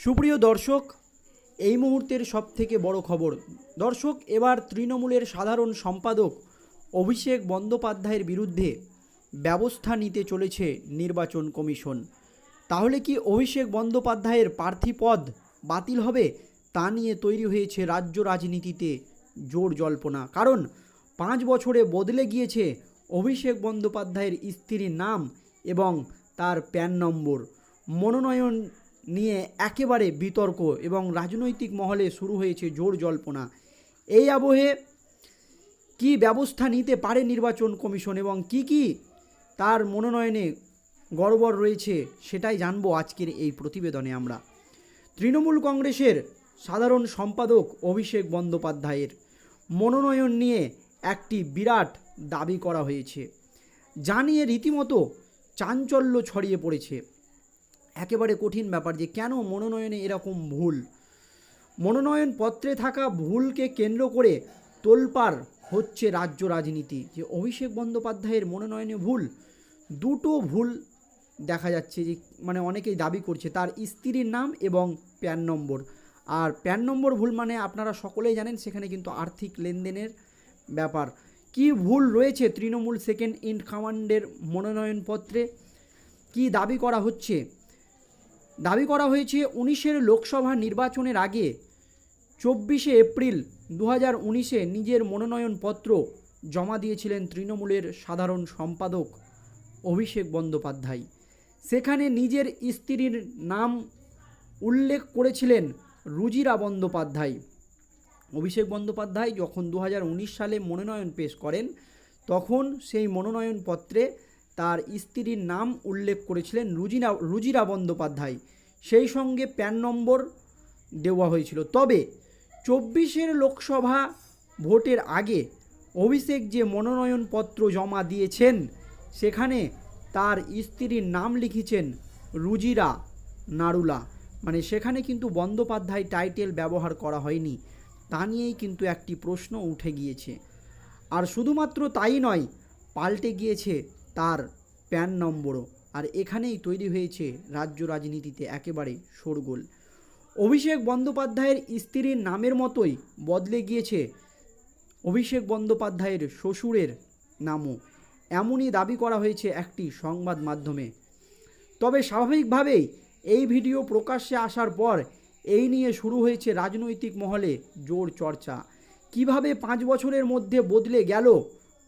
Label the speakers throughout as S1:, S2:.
S1: সুপ্রিয় দর্শক, এই মুহূর্তের সবথেকে বড় খবর। দর্শক, এবার তৃণমূলের সাধারণ সম্পাদক অভিষেক বন্দ্যোপাধ্যায়ের বিরুদ্ধে ব্যবস্থা নিতে চলেছে নির্বাচন কমিশন। তাহলে কি অভিষেক বন্দ্যোপাধ্যায়ের প্রার্থী পদ বাতিল হবে? তা নিয়ে তৈরি হয়েছে রাজ্য রাজনীতিতে জোর জল্পনা। কারণ, পাঁচ বছরে বদলে গিয়েছে অভিষেক বন্দ্যোপাধ্যায়ের স্ত্রীর নাম এবং তার প্যান নম্বর। মনোনয়ন নিয়ে একেবারে বিতর্ক এবং রাজনৈতিক মহলে শুরু হয়েছে জোর জল্পনা। এই আবহে কি ব্যবস্থা নিতে পারে নির্বাচন কমিশন এবং কি কি তার মনোনয়নে গড়বড় রয়েছে সেটাই জানব আজকের এই প্রতিবেদনে আমরা। তৃণমূল কংগ্রেসের সাধারণ সম্পাদক অভিষেক বন্দ্যোপাধ্যায়ের মনোনয়ন নিয়ে একটি বিরাট দাবি করা হয়েছে। যা নিয়ে রীতিমতো চাঞ্চল্য ছড়িয়ে পড়েছে। একেবারে কঠিন ব্যাপার যে কেন মনোনয়নে এরকম ভুল? মনোনয়ন পত্রে থাকা ভুলকে কেন্দ্র করে তোলপাড় হচ্ছে রাজ্য রাজনীতি। যে অভিষেক বন্দ্যোপাধ্যায়ের মনোনয়নে ভুল, দুটো ভুল দেখা যাচ্ছে যে মানে অনেকেই দাবি করছে, তার স্ত্রীর নাম এবং প্যান নম্বর। আর প্যান নম্বর ভুল মানে আপনারা সকলেই জানেন, সেখানে কিন্তু আর্থিক লেনদেনের ব্যাপার। কি ভুল রয়েছে তৃণমূল সেকেন্ড ইন কমান্ডের মনোনয়নপত্রে কি দাবি করা হচ্ছে? দাবি করা হয়েছে উনিশের লোকসভা নির্বাচনের আগে চব্বিশে এপ্রিল দু হাজার উনিশে নিজের মনোনয়নপত্র জমা দিয়েছিলেন তৃণমূলের সাধারণ সম্পাদক অভিষেক বন্দ্যোপাধ্যায়। সেখানে নিজের স্ত্রীর নাম উল্লেখ করেছিলেন রুজিরা বন্দ্যোপাধ্যায়। অভিষেক বন্দ্যোপাধ্যায় যখন দু হাজার উনিশ সালে মনোনয়ন পেশ করেন, তখন সেই মনোনয়নপত্রে তার স্ত্রীর নাম উল্লেখ করেছিলেন রুজিনা, রুজিরা বন্দ্যোপাধ্যায়। সেই সঙ্গে প্যান নম্বর দেওয়া হয়েছিল। তবে চব্বিশের লোকসভা ভোটের আগে অভিষেক যে মনোনয়নপত্র জমা দিয়েছেন, সেখানে তার স্ত্রীর নাম লিখেছেন রুজিরা নারুলা। মানে সেখানে কিন্তু বন্দ্যোপাধ্যায় টাইটেল ব্যবহার করা হয়নি। তা নিয়েই কিন্তু একটি প্রশ্ন উঠে গিয়েছে। আর শুধুমাত্র তাই নয়, পাল্টে গিয়েছে তার প্যান নম্বরও। আর এখানেই তৈরি হয়েছে রাজ্য রাজনীতিতে একেবারে শোরগোল। অভিষেক বন্দ্যোপাধ্যায়ের স্ত্রীর নামের মতোই বদলে গিয়েছে অভিষেক বন্দ্যোপাধ্যায়ের শ্বশুরের নামও। এমনই দাবি করা হয়েছে একটি সংবাদ মাধ্যমে। তবে স্বাভাবিকভাবেই এই ভিডিও প্রকাশ্যে আসার পর এই নিয়ে শুরু হয়েছে রাজনৈতিক মহলে জোর চর্চা। কীভাবে পাঁচ বছরের মধ্যে বদলে গেল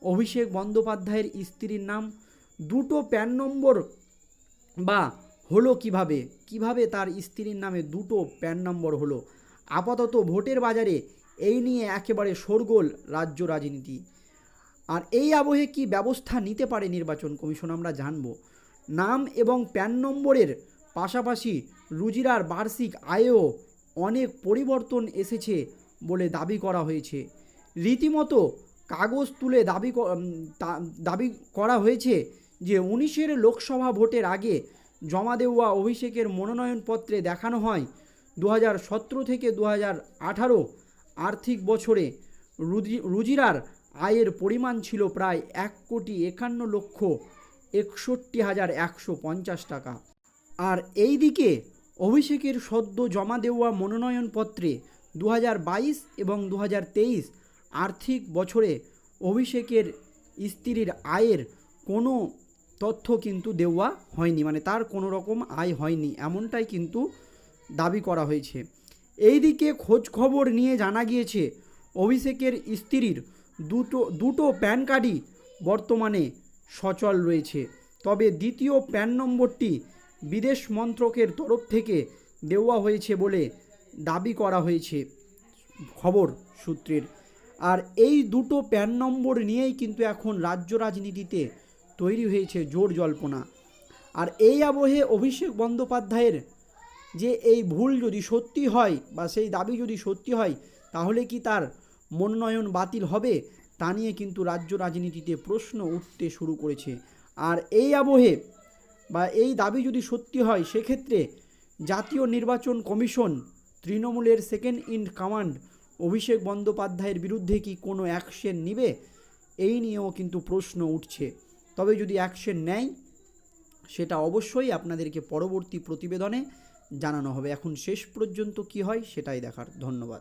S1: অভিষেক বন্দ্যোপাধ্যায়ের স্ত্রীর নাম, দুটো প্যান নম্বর বা হলো কীভাবে? কীভাবে তার স্ত্রীর নামে দুটো প্যান নম্বর হলো? আপাতত ভোটের বাজারে এই নিয়ে একেবারে শোরগোল রাজ্য রাজনীতি। আর এই আবহে কি ব্যবস্থা নিতে পারে নির্বাচন কমিশন আমরা জানব। নাম এবং প্যান নম্বরের পাশাপাশি রুজিরার বার্ষিক আয়েও অনেক পরিবর্তন এসেছে বলে দাবি করা হয়েছে। রীতিমতো কাগজ তুলে দাবি দাবি করা হয়েছে যে উনিশের লোকসভা ভোটের আগে জমা দেওয়া অভিষেকের মনোনয়নপত্রে দেখানো হয় দু হাজার সতেরো থেকে দু হাজার আঠারো আর্থিক বছরে রুজিরার আয়ের পরিমাণ ছিল প্রায় এক কোটি একান্ন লক্ষ একষট্টি হাজার একশো পঞ্চাশ টাকা। আর এই দিকে অভিষেকের সদ্য জমা দেওয়া মনোনয়নপত্রে দু এবং দু আর্থিক বছরে অভিষেকের স্ত্রীর আয়ের কোনো তথ্য কিন্তু দেওয়া হয়নি মানে তার কোনো রকম আয় হয়নি, এমনটাই কিন্তু দাবি করা হয়েছে। এইদিকে খোঁজ খবর নিয়ে জানা গিয়েছে, অভিষেকের স্ত্রীর দুটো দুটো প্যান কার্ডই বর্তমানে সচল রয়েছে। তবে দ্বিতীয় প্যান নম্বরটি বিদেশ মন্ত্রকের তরফ থেকে দেওয়া হয়েছে বলে দাবি করা হয়েছে খবর সূত্রের। আর এই দুটো প্যান নম্বর নিয়েই কিন্তু এখন রাজ্য রাজনীতিতে তৈরি হয়েছে জোর জল্পনা। আর এই আবহে অভিষেক বন্দ্যোপাধ্যায়ের যে এই ভুল যদি সত্যি হয় বা সেই দাবি যদি সত্যি হয়, তাহলে কি তার মনোনয়ন বাতিল হবে? তা নিয়ে কিন্তু রাজ্য রাজনীতিতে প্রশ্ন উঠতে শুরু করেছে। আর এই আবহে বা এই দাবি যদি সত্যি হয়, সেক্ষেত্রে জাতীয় নির্বাচন কমিশন তৃণমূলের সেকেন্ড ইন কমান্ড অভিষেক বন্দ্যোপাধ্যায়ের বিরুদ্ধে কি কোনো অ্যাকশন নিবে? এই নিয়েও কিন্তু প্রশ্ন উঠছে। তবে যদি অ্যাকশন নেয়, সেটা অবশ্যই আপনাদেরকে পরবর্তী প্রতিবেদনে জানানো হবে। এখন শেষ পর্যন্ত কি হয়, সেটাই দেখার। ধন্যবাদ।